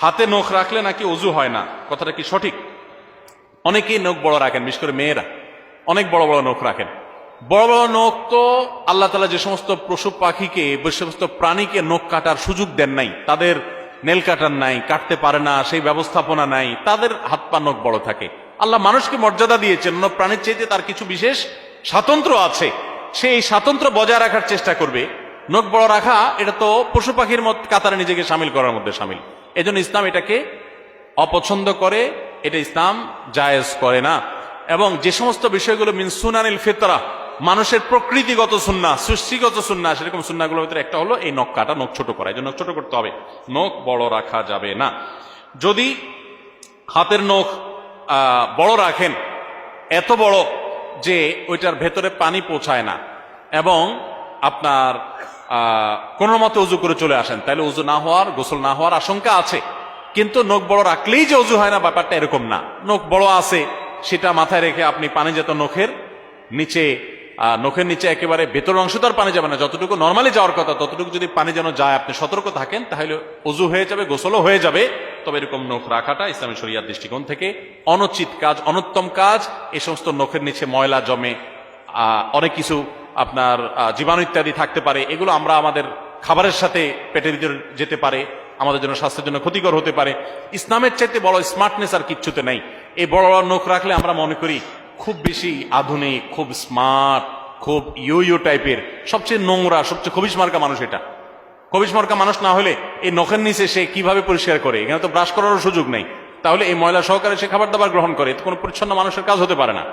হাতে নখ রাখলে নাকি অজু হয় না? কথাটা কি সঠিক? অনেকেই নখ বড় রাখেন, বিশেষ করে মেয়েরা। অনেক বড় বড় নখ রাখেন। বড় বড় নখ তো আল্লাহ তালা যে সমস্ত পশু পাখিকে, যে সমস্ত প্রাণীকে নখ কাটার সুযোগ দেন নাই, তাদের নেল কাটার নাই, কাটতে পারে না, সেই ব্যবস্থাপনা নাই, তাদের হাত পা নখ বড় থাকে। আল্লাহ মানুষকে মর্যাদা দিয়েছেন, অন্য প্রাণীর চাইতে তার কিছু বিশেষ স্বাতন্ত্র আছে। সে এই স্বাতন্ত্র বজায় রাখার চেষ্টা করবে। নখ বড় রাখা, এটা তো পশু পাখির মত কাতারে নিজেকে সামিল করার মধ্যে সামিল। এজন্য ইসলাম এটাকে অপছন্দ করে, এটা ইসলাম জায়েজ করে না। এবং যে সমস্ত বিষয়গুলো মিন সুনানিল ফিতরা, মানুষের প্রকৃতিগত সুন্না সৃষ্টিগত সুন্না সেরকম সুন্নাগুলোর ভিতরে একটা হলো এই নখ কাটা, নখ ছোট করা। এই জন্য ছোট করতে হবে। নখ বড় রাখা যাবে না। যদি হাতের নখ বড় রাখেন, এত বড় যে ওইটার ভেতরে পানি পৌঁছায় না। এবং আপনার কোনো মতে উজু করে চলে আসেন। তাহলে উজু না হওয়ার, গোসল না হওয়ার আশঙ্কা আছে। কিন্তু নখ বড় রাখলেই যে উজু হয় না, ব্যাপারটা এরকম না। নখ বড় আছে, সেটা মাথায় রেখে আপনি পানি যেত নখের নিচে নখের নিচে একেবারে ভেতর অংশ তো আর পানি যাবে না। যতটুকু নর্মালি যাওয়ার কথা, ততটুকু যদি পানি যেন যায়, আপনি সতর্ক থাকেন, তাহলে অজু হয়ে যাবে, গোসলও হয়ে যাবে। তবে এরকম নখ রাখাটা ইসলামী শরিয়ার দৃষ্টিকোণ থেকে অনুচিত কাজ, অনুত্তম কাজ। এ সমস্ত নখের নিচে ময়লা জমে অনেক কিছু আপনার জীবাণু ইত্যাদি থাকতে পারে, এগুলো আমরা আমাদের খাবারের সাথে পেটের ভিতরে যেতে পারে, আমাদের জন্য স্বাস্থ্যের জন্য ক্ষতিকর হতে পারে। ইসলামের চাইতে বড় স্মার্টনেস আর কিচ্ছুতে নেই। এই বড় বড় নখ রাখলে আমরা মনে করি খুব বেশি আধুনিক, খুব স্মার্ট খুব ইউ ইউ টাইপের, সবচেয়ে নোংরা, সবচেয়ে খবিস মার্কা মানুষ এটা। খবিস মানুষ না হলে এই নখের নিচে সে কীভাবে পরিষ্কার করে? এখানে তো ব্রাশ করারও সুযোগ নেই। তাহলে এই ময়লা সহকারে সে খাবার দাবার গ্রহণ করে কোনো পরিচ্ছন্ন মানুষের কাজ হতে পারে না।